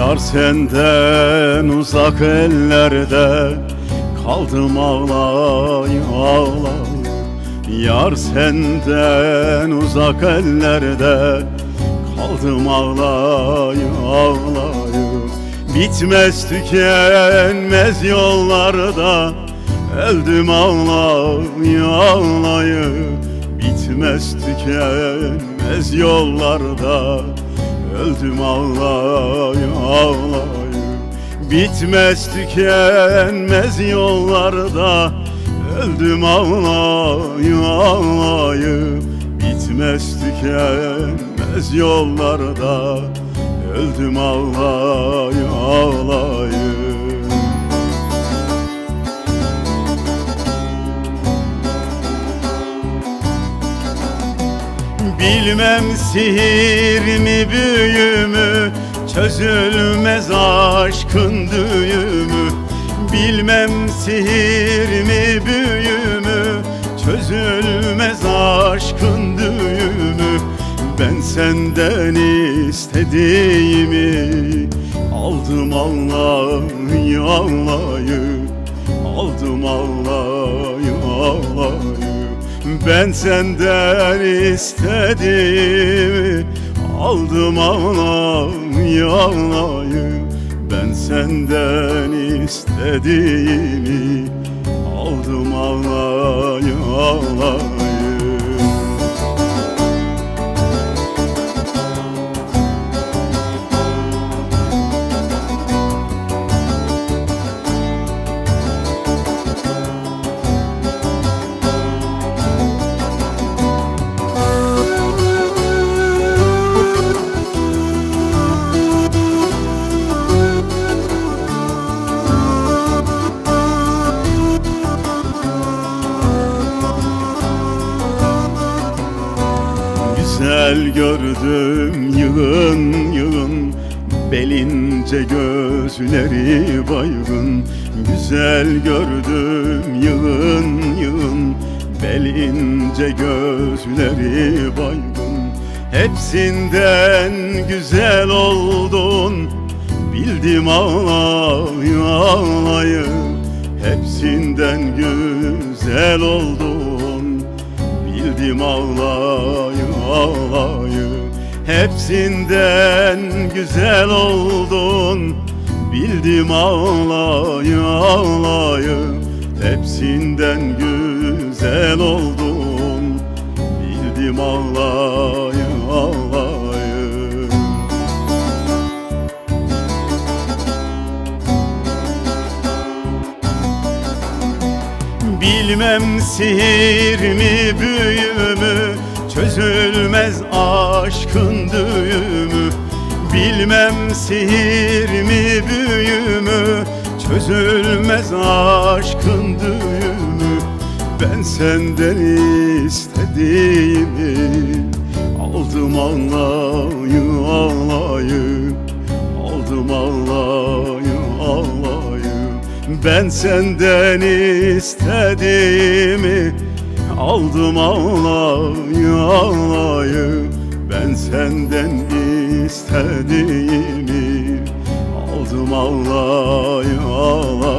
Yar senden uzak ellerde Kaldım ağlay ağlay. Yar senden uzak ellerde Kaldım ağlay ağlay. Bitmez tükenmez yollarda Öldüm ağlay ağlay. Bitmez tükenmez yollarda Öldüm ağlay ağlay Bitmez tükenmez yollarda. Öldüm ağlay ağlay Bitmez tükenmez yollarda. Öldüm ağlay ağlay Bilmem sihir mi büyü mü? Çözülmez aşkın düğümü. Bilmem sihir mi büyü mü? Çözülmez aşkın düğümü. Ben senden istediğimi Aldım Allah'ı Allah'ı Aldım Allah'ı Allah'ı ben senden istediğimi aldım ağlayı ağlayı Ben senden istediğimi aldım ağlayı ağlayı Güzel gördüm yığın yığın Belince gözleri baygın. Güzel gördüm yığın yığın Belince gözleri baygın. Hepsinden güzel oldun. Bildim ağlayı ağlayı. Hepsinden güzel oldun. Bildim ağlayı ağlayı Hepsinden güzel oldun. Bildim ağlayı ağlayı. Hepsinden güzel oldun. Bildim ağlayı ağlayı. Bilmem sihir mi büyü mü Çözülmez aşkın düğümü. Bilmem sihir mi büyü mü Çözülmez aşkın düğümü. Ben senden istediğimi Aldım ağlayı ağlayı. Aldım ağlayı ağlayı. Ben senden istediğimi Aldım ağlayı ağlayı. Ben senden istediğimi. Aldım ağlayı ağlayı.